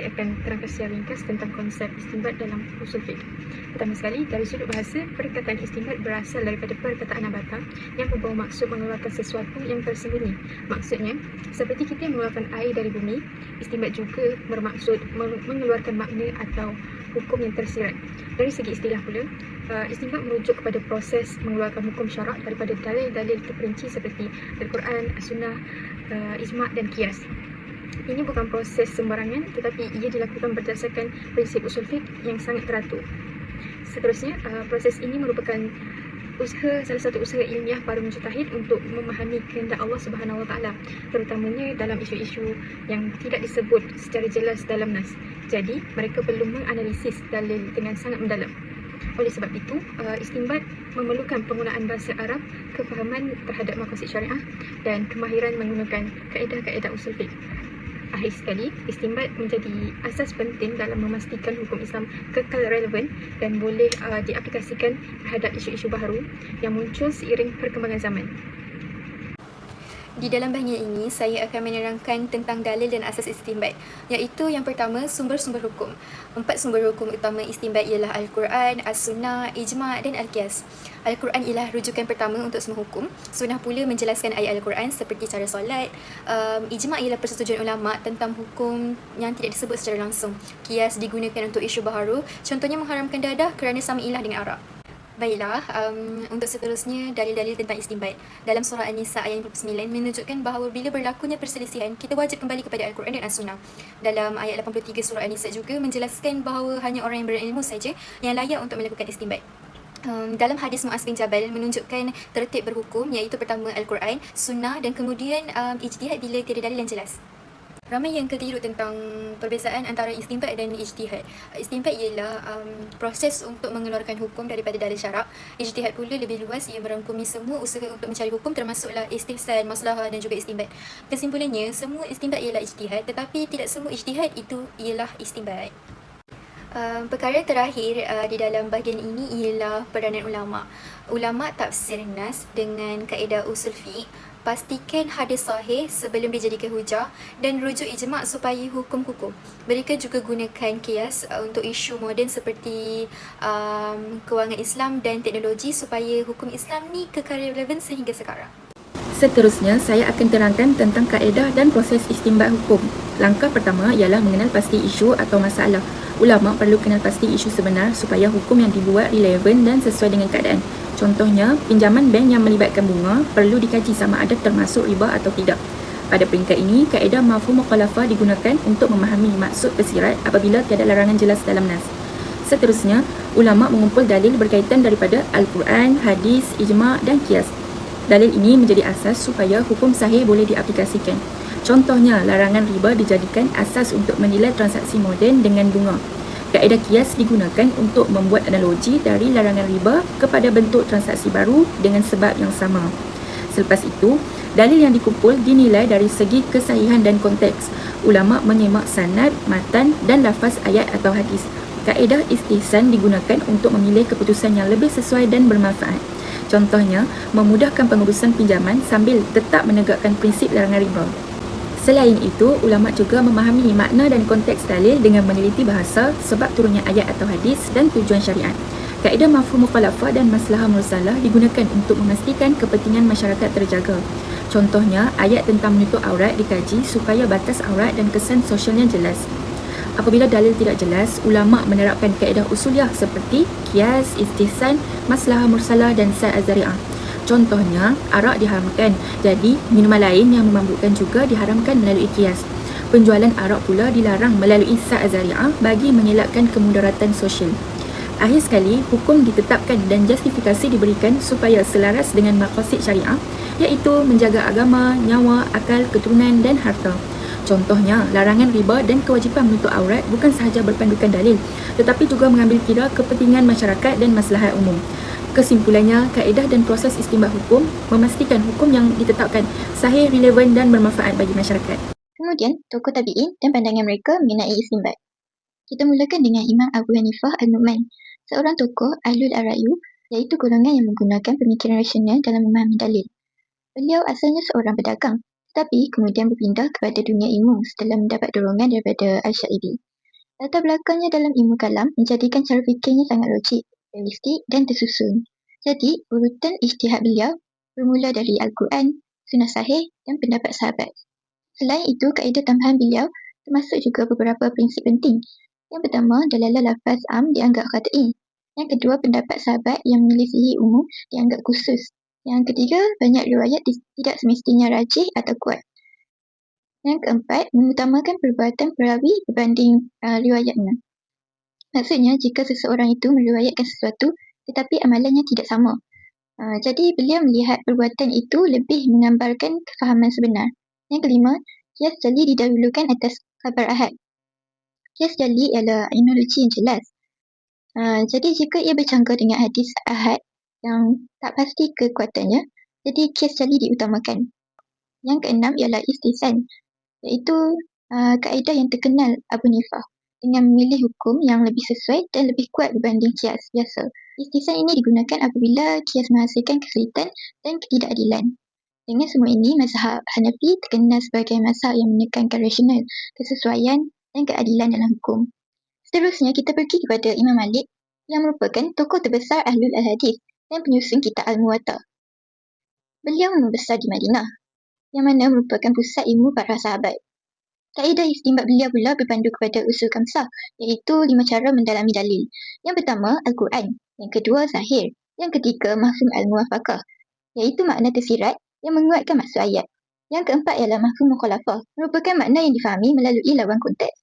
saya akan terangkan ringkas tentang konsep istimbat dalam usul fiqh. Pertama sekali, dari sudut bahasa, perkataan istimbat berasal daripada perkataan nabata yang membawa maksud mengeluarkan sesuatu yang tersembunyi. Maksudnya, seperti kita mengeluarkan air dari bumi, istimbat juga bermaksud mengeluarkan makna atau hukum yang tersirat. Dari segi istilah pula, uh, istimbat merujuk kepada proses mengeluarkan hukum syarak daripada dalil-dalil terperinci seperti Al-Quran, As-Sunnah, uh, Ijma' dan Qiyas. Ini bukan proses sembarangan tetapi ia dilakukan berdasarkan prinsip usul fiqh yang sangat teratur. Seterusnya, uh, proses ini merupakan usaha salah satu usaha ilmiah para mujtahid untuk memahami kehendak Allah Subhanahu Wa Taala terutamanya dalam isu-isu yang tidak disebut secara jelas dalam nas. Jadi, mereka perlu menganalisis dalil dengan sangat mendalam. Oleh sebab itu, uh, istimbat memerlukan penggunaan bahasa Arab, kefahaman terhadap maksud syariah dan kemahiran menggunakan kaedah-kaedah usul fiqh. Akhir sekali, istimbat menjadi asas penting dalam memastikan hukum Islam kekal relevan dan boleh uh, diaplikasikan terhadap isu-isu baru yang muncul seiring perkembangan zaman. Di dalam bahagian ini, saya akan menerangkan tentang dalil dan asas istimbat, iaitu yang pertama, sumber-sumber hukum. Empat sumber hukum utama istimbat ialah Al-Quran, As-Sunnah, Ijma' dan Al-Qiyas. Al-Quran ialah rujukan pertama untuk semua hukum. Sunnah pula menjelaskan ayat Al-Quran seperti cara solat. Um, Ijma' ialah persetujuan ulama' tentang hukum yang tidak disebut secara langsung. Qiyas digunakan untuk isu baharu, contohnya mengharamkan dadah kerana sama ilah dengan Arab. Baiklah, um, untuk seterusnya dalil-dalil tentang istimbat. Dalam surah An-Nisa ayat 29 menunjukkan bahawa bila berlakunya perselisihan, kita wajib kembali kepada Al-Quran dan As-Sunnah. Dalam ayat 83 surah An-Nisa juga menjelaskan bahawa hanya orang yang berilmu saja yang layak untuk melakukan istimbat. Um, dalam hadis Muaz bin Jabal menunjukkan tertib berhukum iaitu pertama Al-Quran, Sunnah dan kemudian um, ijtihad bila tiada dalil yang jelas. Ramai yang keliru tentang perbezaan antara istimbat dan ijtihad. Istimbat ialah um, proses untuk mengeluarkan hukum daripada dalil syarak. Ijtihad pula lebih luas, ia merangkumi semua usaha untuk mencari hukum termasuklah istihsan, maslahah dan juga istimbat. Kesimpulannya, semua istimbat ialah ijtihad tetapi tidak semua ijtihad itu ialah istimbat. Um, perkara terakhir uh, di dalam bahagian ini ialah peranan ulama. Ulama tafsir nas dengan kaedah usul fiqh pastikan hadis sahih sebelum dijadikan hujah dan rujuk ijma' supaya hukum kukuh. Mereka juga gunakan kias uh, untuk isu moden seperti um, kewangan Islam dan teknologi supaya hukum Islam ni kekal relevan sehingga sekarang. Seterusnya, saya akan terangkan tentang kaedah dan proses istimbat hukum. Langkah pertama ialah mengenal pasti isu atau masalah. Ulama perlu kenal pasti isu sebenar supaya hukum yang dibuat relevan dan sesuai dengan keadaan. Contohnya, pinjaman bank yang melibatkan bunga perlu dikaji sama ada termasuk riba atau tidak. Pada peringkat ini, kaedah mafhum mukhalafah digunakan untuk memahami maksud tersirat apabila tiada larangan jelas dalam nas. Seterusnya, ulama mengumpul dalil berkaitan daripada Al-Quran, hadis, ijma' dan kias. Dalil ini menjadi asas supaya hukum sahih boleh diaplikasikan. Contohnya, larangan riba dijadikan asas untuk menilai transaksi moden dengan bunga. Kaedah kias digunakan untuk membuat analogi dari larangan riba kepada bentuk transaksi baru dengan sebab yang sama. Selepas itu, dalil yang dikumpul dinilai dari segi kesahihan dan konteks. Ulama menyemak sanad, matan dan lafaz ayat atau hadis. Kaedah istihsan digunakan untuk memilih keputusan yang lebih sesuai dan bermanfaat. Contohnya, memudahkan pengurusan pinjaman sambil tetap menegakkan prinsip larangan riba. Selain itu, ulama juga memahami makna dan konteks dalil dengan meneliti bahasa sebab turunnya ayat atau hadis dan tujuan syariat. Kaedah mafhum mukhalafah dan maslahah mursalah digunakan untuk memastikan kepentingan masyarakat terjaga. Contohnya, ayat tentang menutup aurat dikaji supaya batas aurat dan kesan sosialnya jelas. Apabila dalil tidak jelas, ulama menerapkan kaedah usuliah seperti kias, istihsan, maslahah mursalah dan sa'ad azari'ah. Contohnya, arak diharamkan. Jadi, minuman lain yang memabukkan juga diharamkan melalui kias. Penjualan arak pula dilarang melalui sa'at zari'ah bagi mengelakkan kemudaratan sosial. Akhir sekali, hukum ditetapkan dan justifikasi diberikan supaya selaras dengan maqasid syariah iaitu menjaga agama, nyawa, akal, keturunan dan harta. Contohnya, larangan riba dan kewajipan menutup aurat bukan sahaja berpandukan dalil tetapi juga mengambil kira kepentingan masyarakat dan maslahat umum. Kesimpulannya, kaedah dan proses istimbat hukum memastikan hukum yang ditetapkan sahih, relevan dan bermanfaat bagi masyarakat. Kemudian, tokoh tabi'in dan pandangan mereka mengenai istimbat. Kita mulakan dengan Imam Abu Hanifah Al-Nu'man, seorang tokoh Ahlul Arayu, iaitu golongan yang menggunakan pemikiran rasional dalam memahami dalil. Beliau asalnya seorang pedagang, tetapi kemudian berpindah kepada dunia ilmu setelah mendapat dorongan daripada Al-Syairi. Latar belakangnya dalam ilmu kalam menjadikan cara fikirnya sangat logik, realistik dan tersusun. Jadi, urutan ijtihad beliau bermula dari Al-Quran, Sunnah Sahih dan pendapat sahabat. Selain itu, kaedah tambahan beliau termasuk juga beberapa prinsip penting. Yang pertama, dalalah lafaz am dianggap khata'i. Yang kedua, pendapat sahabat yang menyelisihi umum dianggap khusus. Yang ketiga, banyak riwayat tidak semestinya rajih atau kuat. Yang keempat, mengutamakan perbuatan perawi berbanding uh, riwayatnya. Maksudnya, jika seseorang itu meriwayatkan sesuatu tetapi amalannya tidak sama. Uh, jadi, beliau melihat perbuatan itu lebih menggambarkan kefahaman sebenar. Yang kelima, kias jali didahulukan atas khabar ahad. Kias jali ialah analogi yang jelas. Uh, jadi, jika ia bercanggah dengan hadis ahad yang tak pasti kekuatannya, jadi kias jali diutamakan. Yang keenam ialah istisan iaitu uh, kaedah yang terkenal Abu Nifah dengan memilih hukum yang lebih sesuai dan lebih kuat berbanding kias biasa. Istisan ini digunakan apabila kias menghasilkan kesulitan dan ketidakadilan. Dengan semua ini, mazhab Hanafi terkenal sebagai mazhab yang menekankan rasional, kesesuaian dan keadilan dalam hukum. Seterusnya, kita pergi kepada Imam Malik yang merupakan tokoh terbesar Ahlul Al-Hadis dan penyusun kitab Al-Muwatta. Beliau membesar di Madinah yang mana merupakan pusat ilmu para sahabat. Kaedah istimbat beliau pula berpandu kepada usul kamsah, iaitu lima cara mendalami dalil. Yang pertama, Al-Quran. Yang kedua, Zahir. Yang ketiga, Mahfum Al-Muwafaqah, iaitu makna tersirat yang menguatkan maksud ayat. Yang keempat ialah Mahfum Mukhalafah, merupakan makna yang difahami melalui lawan konteks.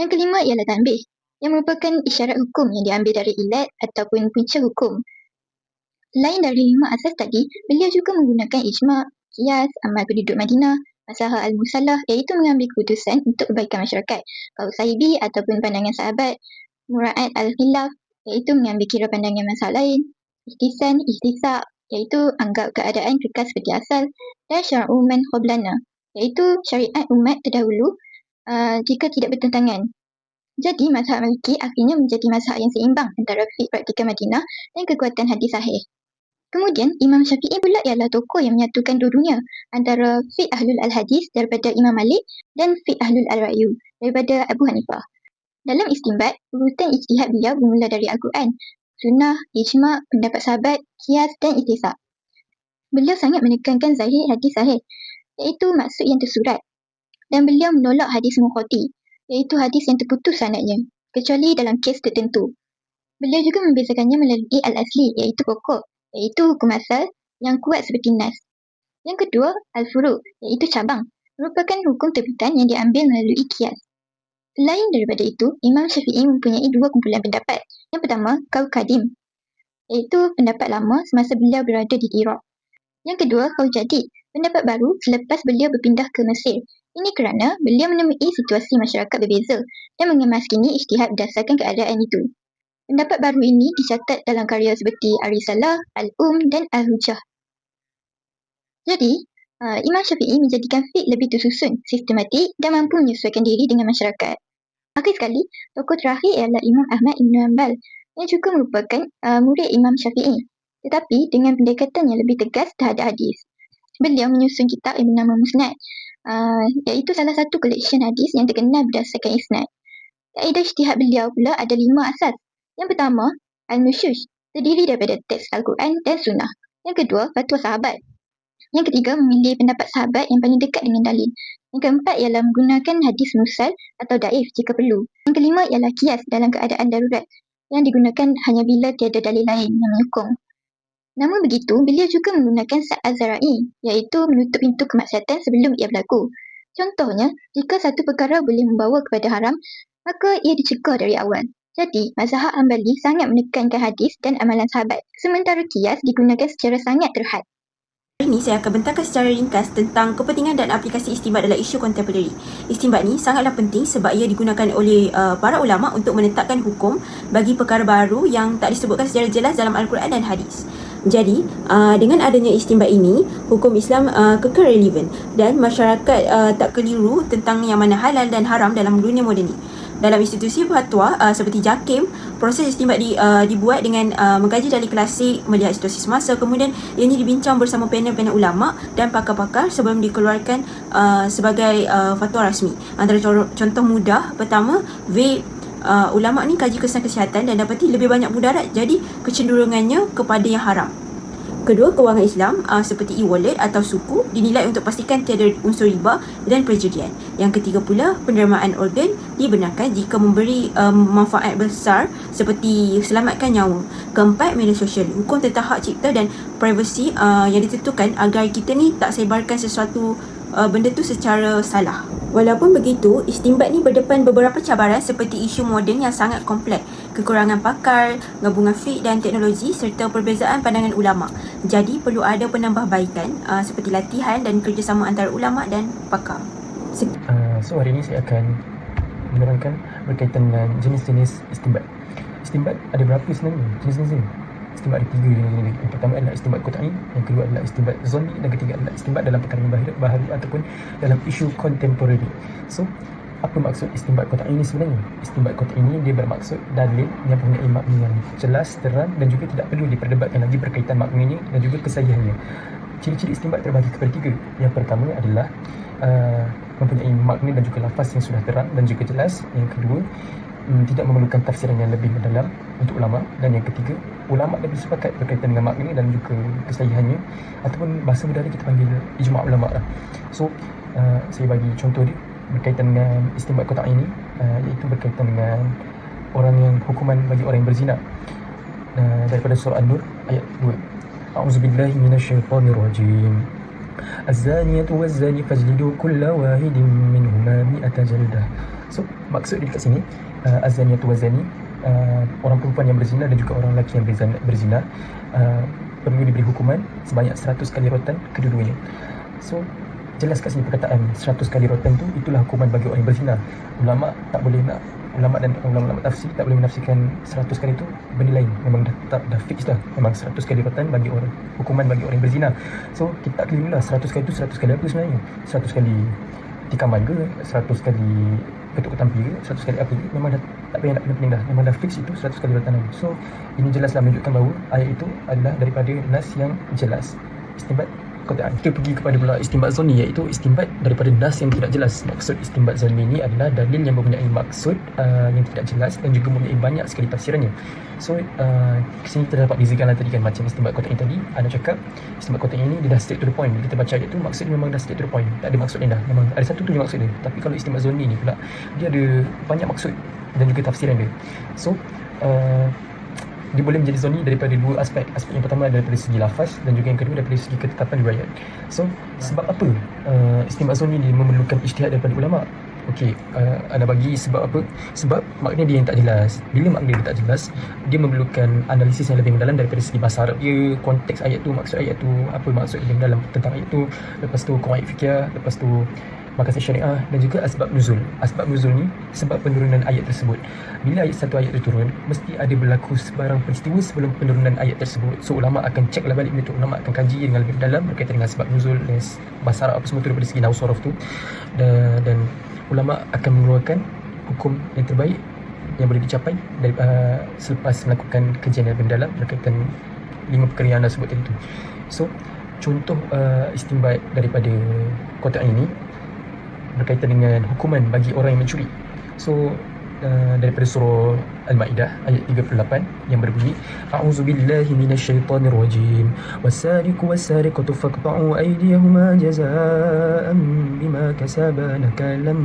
Yang kelima ialah Tanbih, yang merupakan isyarat hukum yang diambil dari ilat ataupun punca hukum. Selain dari lima asas tadi, beliau juga menggunakan ijma', Qiyas, Amal Penduduk Madinah, Masalah Al-Musalah iaitu mengambil keputusan untuk kebaikan masyarakat. Kau sahibi ataupun pandangan sahabat. Mura'at Al-Khilaf iaitu mengambil kira pandangan masalah lain. Ihtisan, Ihtisak iaitu anggap keadaan kekal seperti asal. Dan Syara'u Man Khoblana iaitu syariat umat terdahulu uh, jika tidak bertentangan. Jadi, mazhab Maliki akhirnya menjadi mazhab yang seimbang antara fiqh praktikal Madinah dan kekuatan hadis sahih. Kemudian Imam Syafi'i pula ialah tokoh yang menyatukan dua-duanya antara fiqh ahlul al-hadis daripada Imam Malik dan fiqh ahlul al-ra'yu daripada Abu Hanifah. Dalam istimbat, urutan ijtihad beliau bermula dari Al-Quran, sunnah, ijma', pendapat sahabat, kias dan itisak. Beliau sangat menekankan zahir hadis sahih, iaitu maksud yang tersurat. Dan beliau menolak hadis mukhoti, iaitu hadis yang terputus sanadnya, kecuali dalam kes tertentu. Beliau juga membezakannya melalui al-asli, iaitu pokok, iaitu hukum asal yang kuat seperti nas. Yang kedua, al-furu' iaitu cabang, merupakan hukum terbitan yang diambil melalui kias. Selain daripada itu, Imam Syafi'i mempunyai dua kumpulan pendapat. Yang pertama, kau kadim, iaitu pendapat lama semasa beliau berada di Iraq. Yang kedua, kau jadi, pendapat baru selepas beliau berpindah ke Mesir. Ini kerana beliau menemui situasi masyarakat berbeza dan mengemaskini ijtihad berdasarkan keadaan itu. Pendapat baru ini dicatat dalam karya seperti Ar-Risalah, Al-Um dan Al-Hujah. Jadi, uh, Imam Syafi'i menjadikan fiqh lebih tersusun, sistematik dan mampu menyesuaikan diri dengan masyarakat. Akhir sekali, tokoh terakhir ialah Imam Ahmad Ibn Hanbal yang juga merupakan uh, murid Imam Syafi'i tetapi dengan pendekatan yang lebih tegas terhadap hadis. Beliau menyusun kitab yang bernama Musnad uh, iaitu salah satu koleksi hadis yang terkenal berdasarkan isnad. Kaedah ijtihad beliau pula ada lima asas yang pertama, Al-Nushush, terdiri daripada teks Al-Quran dan Sunnah. Yang kedua, fatwa sahabat. Yang ketiga, memilih pendapat sahabat yang paling dekat dengan dalil. Yang keempat ialah menggunakan hadis musal atau daif jika perlu. Yang kelima ialah kias dalam keadaan darurat yang digunakan hanya bila tiada dalil lain yang menyokong. Namun begitu, beliau juga menggunakan sa'ad zara'i, iaitu menutup pintu kemaksiatan sebelum ia berlaku. Contohnya, jika satu perkara boleh membawa kepada haram, maka ia dicegah dari awal. Jadi, mazhab Hanbali sangat menekankan hadis dan amalan sahabat, sementara kias digunakan secara sangat terhad. Hari ini saya akan bentangkan secara ringkas tentang kepentingan dan aplikasi istimbat dalam isu kontemporari. Istimbat ni sangatlah penting sebab ia digunakan oleh uh, para ulama untuk menetapkan hukum bagi perkara baru yang tak disebutkan secara jelas dalam Al-Quran dan hadis. Jadi, uh, dengan adanya istimbat ini, hukum Islam uh, kekal relevan dan masyarakat uh, tak keliru tentang yang mana halal dan haram dalam dunia moden ini dalam institusi fatwa uh, seperti JAKIM, proses istimbat di, uh, dibuat dengan uh, mengkaji dalil klasik, melihat situasi semasa, kemudian ianya dibincang bersama panel-panel ulama dan pakar-pakar sebelum dikeluarkan uh, sebagai uh, fatwa rasmi. Antara contoh mudah, pertama, vape uh, ulama ni kaji kesan kesihatan dan dapati lebih banyak mudarat jadi kecenderungannya kepada yang haram. Kedua, kewangan Islam uh, seperti e-wallet atau suku dinilai untuk pastikan tiada unsur riba dan perjudian. Yang ketiga pula, penerimaan organ dibenarkan jika memberi um, manfaat besar seperti selamatkan nyawa. Keempat, media sosial. Hukum tentang hak cipta dan privasi uh, yang ditentukan agar kita ni tak sebarkan sesuatu uh, benda tu secara salah. Walaupun begitu, istimbat ni berdepan beberapa cabaran seperti isu moden yang sangat kompleks, kekurangan pakar, gabungan fik dan teknologi serta perbezaan pandangan ulama. Jadi perlu ada penambahbaikan uh, seperti latihan dan kerjasama antara ulama dan pakar. Uh, so hari ini saya akan menerangkan berkaitan dengan jenis-jenis istimbat. Istimbat ada berapa sebenarnya jenis-jenis ni? istimbat ada tiga jenis ini. Yang pertama adalah istimbat kotai, yang kedua adalah istimbat zoni dan ketiga adalah istimbat dalam perkara baharu, baharu ataupun dalam isu contemporary. So, apa maksud istimbat kotai ini sebenarnya? Istimbat kotai ini dia bermaksud dalil yang mempunyai makna yang jelas, terang dan juga tidak perlu diperdebatkan lagi berkaitan maknanya dan juga kesahihannya. Ciri-ciri istimbat terbagi kepada tiga. Yang pertama adalah uh, mempunyai makna dan juga lafaz yang sudah terang dan juga jelas. Yang kedua, um, tidak memerlukan tafsiran yang lebih mendalam untuk ulama dan yang ketiga ulama dah bersepakat berkaitan dengan makna dan juga kesahihannya ataupun bahasa mudah kita panggil ijma' ulama lah. So uh, saya bagi contoh dia berkaitan dengan istimbat kotak ini uh, iaitu berkaitan dengan orang yang hukuman bagi orang yang berzina. Uh, daripada surah An-Nur ayat 2 A'udzubillahi minasyaitonirrajim. Az-zaniyatu waz-zani fajlidu kulla wahidin minhuma mi'ata jaldah. So maksud dia dekat sini uh, Az-zaniyatu waz-zani uh, orang perempuan yang berzina dan juga orang lelaki yang berzina, berzina uh, perlu diberi hukuman sebanyak 100 kali rotan kedua-duanya. So jelas kat sini perkataan 100 kali rotan tu itulah hukuman bagi orang yang berzina. Ulama tak boleh nak ulama dan ulama-ulama tafsir tak boleh menafsirkan 100 kali itu benda lain. Memang dah tak dah fix dah. Memang 100 kali rotan bagi orang hukuman bagi orang yang berzina. So kita tak keliru lah 100 kali itu 100 kali apa sebenarnya? 100 kali tikaman ke? 100 kali ketuk ketampi ke? 100 kali apa memang dah tak payah nak pening-pening dah. Memang dah fix itu 100 kali rotan so ini jelaslah menunjukkan bahawa ayat itu adalah daripada nas yang jelas. Istimbat Quran. Kita pergi kepada pula istimbat zoni iaitu istimbat daripada nas yang tidak jelas. Maksud istimbat zoni ini adalah dalil yang mempunyai maksud uh, yang tidak jelas dan juga mempunyai banyak sekali tafsirannya. So, uh, sini kita dapat dizikan lah tadi kan macam istimbat kotak ini tadi. Anda cakap istimbat kotak ini dia dah straight to the point. Kita baca ayat tu maksud memang dah straight to the point. Tak ada maksud dah. Memang ada satu tu je maksud dia. Tapi kalau istimbat zoni ni pula dia ada banyak maksud dan juga tafsiran dia. So, uh, dia boleh menjadi zoni daripada dua aspek. Aspek yang pertama adalah daripada segi lafaz dan juga yang kedua daripada segi ketetapan riwayat. So, sebab apa uh, istimbat zoni ni memerlukan ijtihad daripada ulama? Okey, uh, anda bagi sebab apa? Sebab makna dia yang tak jelas. Bila makna dia tak jelas, dia memerlukan analisis yang lebih mendalam daripada segi bahasa Arab dia, konteks ayat tu, maksud ayat tu, apa maksud yang mendalam tentang ayat tu, lepas tu kawaid fikir, lepas tu makasid syariah dan juga asbab nuzul. Asbab nuzul ni sebab penurunan ayat tersebut. Bila ayat satu ayat itu turun, mesti ada berlaku sebarang peristiwa sebelum penurunan ayat tersebut. So ulama akan cek lah balik benda tu. Ulama akan kaji dengan lebih dalam berkaitan dengan sebab nuzul dan bahasa Arab apa semua tu daripada segi nahu sorof tu. Dan, dan ulama akan mengeluarkan hukum yang terbaik yang boleh dicapai dari, uh, selepas melakukan kajian yang lebih dalam berkaitan lima perkara yang anda sebut tadi tu. So, contoh uh, istimbat daripada kotak ini berkaitan dengan hukuman bagi orang yang mencuri. So uh, daripada surah Al-Maidah ayat 38 yang berbunyi A'udzubillahi minasyaitonirrajim wasariqu wasariqatu faqta'u aydiyahuma jazaa'an bima kasaba nakalam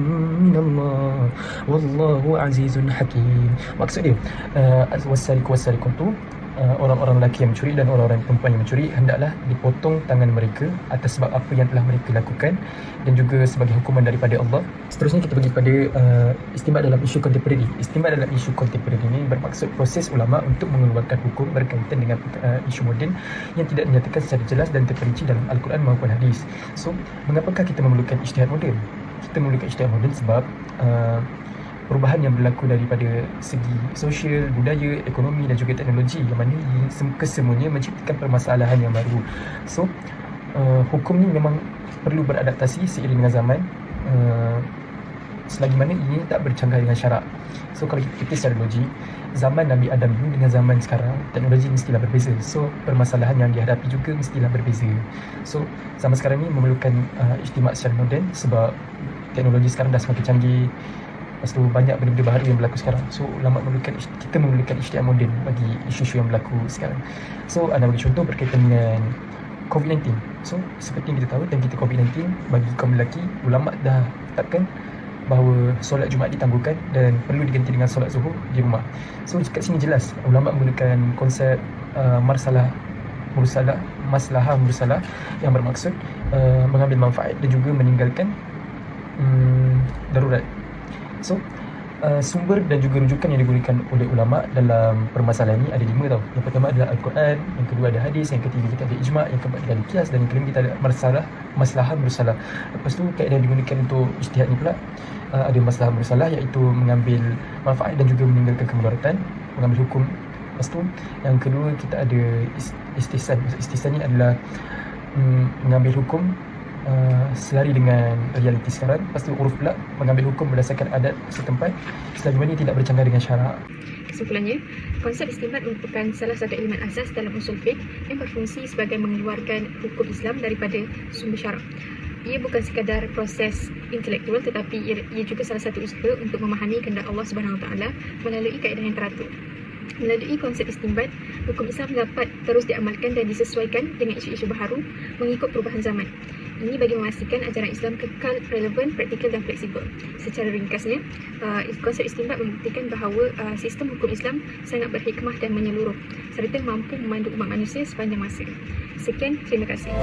minallah wallahu azizun hakim. Maksud dia uh, wasariqu wasariqatu orang-orang lelaki yang mencuri dan orang-orang perempuan yang mencuri hendaklah dipotong tangan mereka atas sebab apa yang telah mereka lakukan dan juga sebagai hukuman daripada Allah. Seterusnya kita pergi kepada uh, istimbat dalam isu kontemporari. Istimbat dalam isu kontemporari ini bermaksud proses ulama untuk mengeluarkan hukum berkaitan dengan uh, isu moden yang tidak dinyatakan secara jelas dan terperinci dalam Al-Quran maupun hadis. So, mengapakah kita memerlukan ijtihad moden? Kita memerlukan ijtihad moden sebab uh, perubahan yang berlaku daripada segi sosial, budaya, ekonomi dan juga teknologi yang mana kesemuanya menciptakan permasalahan yang baru. So, uh, hukum ni memang perlu beradaptasi seiring dengan zaman. Uh, selagi mana ini tak bercanggah dengan syarak. So kalau kita fikir secara logik, zaman Nabi Adam dulu dengan zaman sekarang, teknologi mestilah berbeza. So permasalahan yang dihadapi juga mestilah berbeza. So zaman sekarang ni memerlukan uh, istimak secara moden sebab teknologi sekarang dah semakin canggih. Lepas tu banyak benda-benda baru yang berlaku sekarang. So ulama memerlukan kita memerlukan istiak moden bagi isu-isu yang berlaku sekarang. So anda bagi contoh berkaitan dengan COVID-19. So seperti yang kita tahu dan kita COVID-19 bagi kaum lelaki ulama dah tetapkan bahawa solat Jumaat ditangguhkan dan perlu diganti dengan solat Zuhur di rumah. So kat sini jelas ulama menggunakan konsep uh, marsalah mursalah maslahah mursalah yang bermaksud uh, mengambil manfaat dan juga meninggalkan um, darurat. So uh, sumber dan juga rujukan yang digunakan oleh ulama dalam permasalahan ini ada lima tau. Yang pertama adalah Al-Quran, yang kedua ada hadis, yang ketiga kita ada ijma', yang keempat kita ada kias dan yang kelima kita ada masalah, maslahah bersalah. Lepas tu kaedah yang digunakan untuk ijtihad ni pula uh, ada masalah bersalah iaitu mengambil manfaat dan juga meninggalkan kemudaratan, mengambil hukum. Lepas tu yang kedua kita ada istisan. Istisan ni adalah um, mengambil hukum uh, selari dengan realiti sekarang Lepas tu uruf pula mengambil hukum berdasarkan adat setempat Selagi mana tidak bercanggah dengan syarak Kesimpulannya, konsep istimbat merupakan salah satu elemen asas dalam usul fiqh yang berfungsi sebagai mengeluarkan hukum Islam daripada sumber syarak. Ia bukan sekadar proses intelektual tetapi ia, juga salah satu usaha untuk memahami kehendak Allah Taala melalui kaedah yang teratur. Melalui konsep istimbat, hukum Islam dapat terus diamalkan dan disesuaikan dengan isu-isu baharu mengikut perubahan zaman. Ini bagi memastikan ajaran Islam kekal relevan, praktikal dan fleksibel. Secara ringkasnya, uh, konsep istimbat membuktikan bahawa uh, sistem hukum Islam sangat berhikmah dan menyeluruh serta mampu memandu umat manusia sepanjang masa. Sekian, terima kasih.